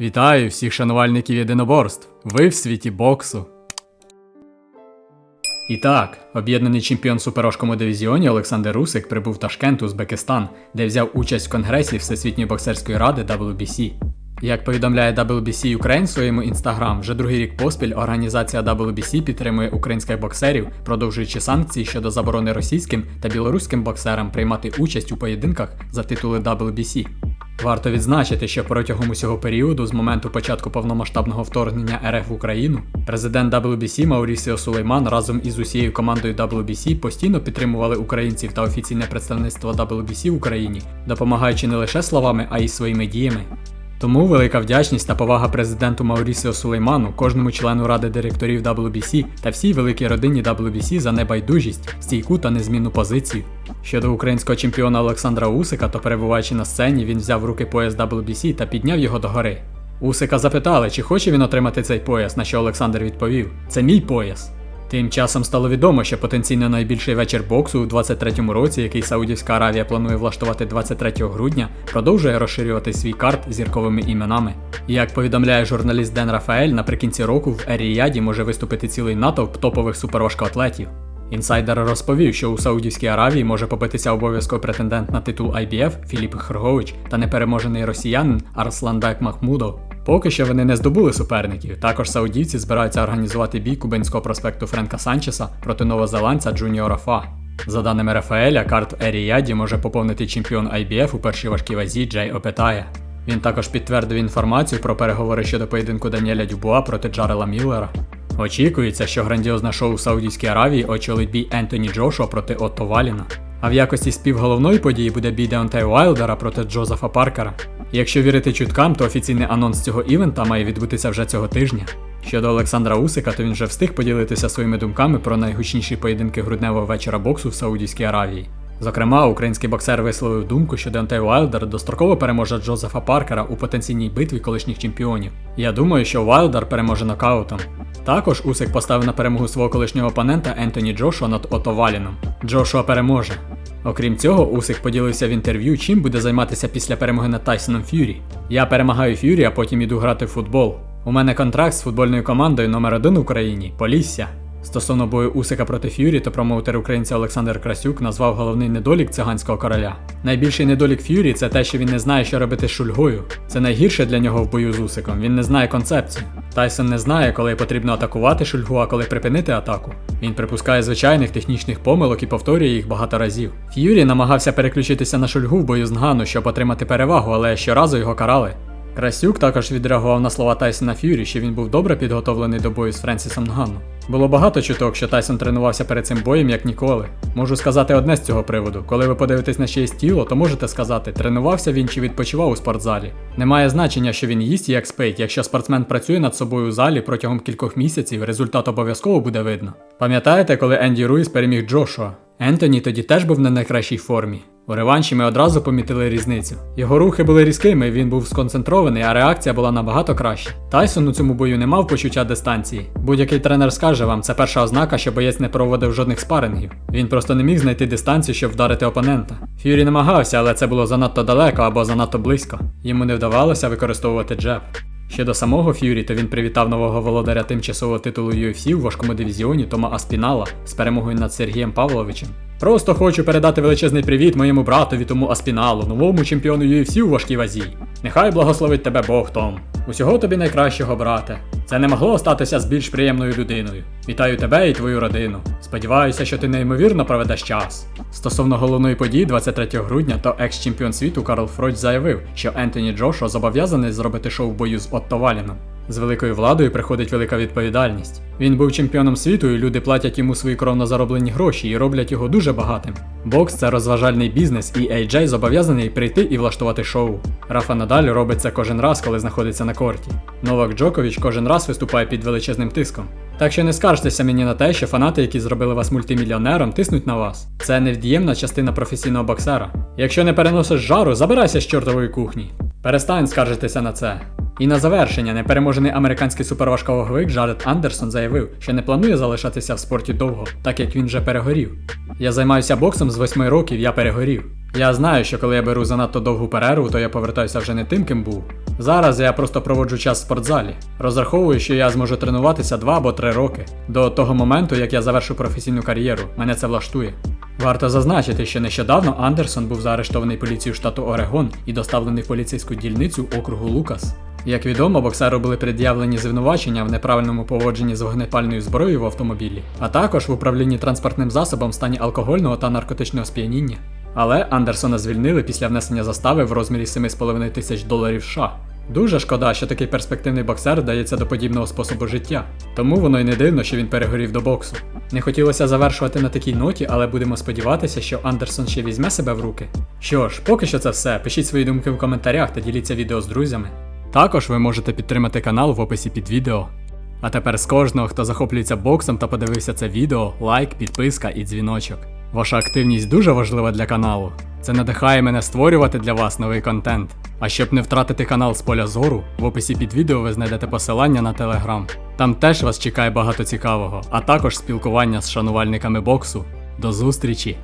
Вітаю всіх шанувальників єдиноборств. Ви в світі боксу. І так, об'єднаний чемпіон в суперважкому дивізіоні Олександр Русик прибув в Ташкент, Узбекистан, де взяв участь в конгресі Всесвітньої боксерської ради WBC. Як повідомляє WBC Ukraine в своєму інстаграм, вже другий рік поспіль організація WBC підтримує українських боксерів, продовжуючи санкції щодо заборони російським та білоруським боксерам приймати участь у поєдинках за титули WBC. Варто відзначити, що протягом усього періоду, з моменту початку повномасштабного вторгнення РФ в Україну, президент WBC Маурісіо Сулейман разом із усією командою WBC постійно підтримували українців та офіційне представництво WBC в Україні, допомагаючи не лише словами, а й своїми діями. Тому велика вдячність та повага президенту Маурісіо Сулейману, кожному члену ради директорів WBC та всій великій родині WBC за небайдужість, стійку та незмінну позицію. Щодо українського чемпіона Олександра Усика, то перебуваючи на сцені, він взяв в руки пояс WBC та підняв його догори. Усика запитали, чи хоче він отримати цей пояс, на що Олександр відповів: Це мій пояс. Тим часом стало відомо, що потенційно найбільший вечір боксу у 23-му році, який Саудівська Аравія планує влаштувати 23 грудня, продовжує розширювати свій карт зірковими іменами. Як повідомляє журналіст Ден Рафаель, наприкінці року в Еріяді може виступити цілий натовп топових суперважкоатлетів. Інсайдер розповів, що у Саудівській Аравії може побитися обов'язковий претендент на титул IBF Філіп Хргович та непереможений росіянин Арсланбек Махмудов. Поки що вони не здобули суперників. Також саудівці збираються організувати бій кубинського проспекту Френка Санчеса проти новозеландця Джуніора Фа. За даними Рафаеля, карт Еріяді може поповнити чемпіон IBF у першій важкій вазі Джей Опетая. Він також підтвердив інформацію про переговори щодо поєдинку Даніеля Дюбуа проти Джарела Міллера. Очікується, що грандіозне шоу в Саудівській Аравії очолить бій Ентоні Джошуа проти Отто Валіна. А в якості співголовної події буде бій Деонтея Уайлдера проти Джозефа Паркера. Якщо вірити чуткам, то офіційний анонс цього івента має відбутися вже цього тижня. Щодо Олександра Усика, то він вже встиг поділитися своїми думками про найгучніші поєдинки грудневого вечора боксу в Саудівській Аравії. Зокрема, український боксер висловив думку, що Деонтей Уайлдер достроково переможе Джозефа Паркера у потенційній битві колишніх чемпіонів. Я думаю, що Уайлдер переможе нокаутом. Також Усик поставив на перемогу свого колишнього опонента Ентоні Джошуа над Ото Валіном. Джошуа переможе. Окрім цього, Усик поділився в інтерв'ю, чим буде займатися після перемоги над Тайсоном Ф'юрі. Я перемагаю Ф'юрі, а потім іду грати в футбол. У мене контракт з футбольною командою номер 1 в Україні Полісся. Стосовно бою Усика проти Ф'юрі, то промоутер українця Олександр Красюк назвав головний недолік циганського короля. Найбільший недолік Ф'юрі це те, що він не знає, що робити з шульгою. Це найгірше для нього в бою з Усиком. Він не знає концепцію. Тайсон не знає, коли потрібно атакувати шульгу, а коли припинити атаку. Він припускає звичайних технічних помилок і повторює їх багато разів. Ф'юрі намагався переключитися на шульгу в бою з Нгану, щоб отримати перевагу, але щоразу його карали. Красюк також відреагував на слова Тайсона Ф'юрі, що він був добре підготовлений до бою з Френсісом Нгану. Було багато чуток, що Тайсон тренувався перед цим боєм як ніколи. Можу сказати одне з цього приводу. Коли ви подивитесь на чиєсь тіло, то можете сказати, тренувався він чи відпочивав у спортзалі. Немає значення, що він їсть і як спить. Якщо спортсмен працює над собою у залі протягом кількох місяців, результат обов'язково буде видно. Пам'ятаєте, коли Енді Руїс переміг Джошуа? Ентоні тоді теж був на найкращій формі. У реванші ми одразу помітили різницю. Його рухи були різкими, він був сконцентрований, а реакція була набагато краща. Тайсон у цьому бою не мав почуття дистанції. Будь-який тренер скаже вам, це перша ознака, що боєць не проводив жодних спарингів. Він просто не міг знайти дистанцію, щоб вдарити опонента. Ф'юрі намагався, але це було занадто далеко або занадто близько. Йому не вдавалося використовувати джеб. Щодо самого Ф'юрі, то він привітав нового володаря тимчасового титулу UFC у важкому дивізіоні Тома Аспінала з перемогою над Сергієм Павловичем. Просто хочу передати величезний привіт моєму братові тому Аспіналу, новому чемпіону UFC у важкій вазі. Нехай благословить тебе Бог Том. Усього тобі найкращого, брате. Це не могло статися з більш приємною людиною. Вітаю тебе і твою родину. Сподіваюся, що ти неймовірно проведеш час. Стосовно головної події 23 грудня, то екс-чемпіон світу Карл Фройд заявив, що Ентоні Джошо зобов'язаний зробити шоу в бою з Отто Валіном. З великою владою приходить велика відповідальність. Він був чемпіоном світу, і люди платять йому свої кровно зароблені гроші і роблять його дуже багатим. Бокс це розважальний бізнес, і AJ зобов'язаний прийти і влаштувати шоу. Рафа Надаль робить це кожен раз, коли знаходиться на корті. Новак Джокович кожен раз виступає під величезним тиском. Так що не скаржтеся мені на те, що фанати, які зробили вас мультимільйонером, тиснуть на вас. Це невід'ємна частина професійного боксера. Якщо не переносиш жару, забирайся з чортової кухні. Перестань скаржитися на це. І на завершення непереможений американський суперважковоговик Джаред Андерсон заявив, що не планує залишатися в спорті довго, так як він вже перегорів. Я займаюся боксом з 8 років, я перегорів. Я знаю, що коли я беру занадто довгу перерву, то я повертаюся вже не тим, ким був. Зараз я просто проводжу час в спортзалі. Розраховую, що я зможу тренуватися 2 або 3 роки. До того моменту, як я завершу професійну кар'єру, мене це влаштує. Варто зазначити, що нещодавно Андерсон був заарештований поліцією штату Орегон і доставлений в поліцейську дільницю округу Лукас. Як відомо, боксеру були пред'явлені звинувачення в неправильному поводженні з вогнепальною зброєю в автомобілі, а також в управлінні транспортним засобом в стані алкогольного та наркотичного сп'яніння. Але Андерсона звільнили після внесення застави в розмірі 7,5 тисяч доларів США. Дуже шкода, що такий перспективний боксер вдається до подібного способу життя. Тому воно й не дивно, що він перегорів до боксу. Не хотілося завершувати на такій ноті, але будемо сподіватися, що Андерсон ще візьме себе в руки. Що ж, поки що це все. Пишіть свої думки в коментарях та діліться відео з друзями. Також ви можете підтримати канал в описі під відео. А тепер з кожного, хто захоплюється боксом та подивився це відео, лайк, підписка і дзвіночок. Ваша активність дуже важлива для каналу. Це надихає мене створювати для вас новий контент. А щоб не втратити канал з поля зору, в описі під відео ви знайдете посилання на телеграм. Там теж вас чекає багато цікавого, а також спілкування з шанувальниками боксу. До зустрічі!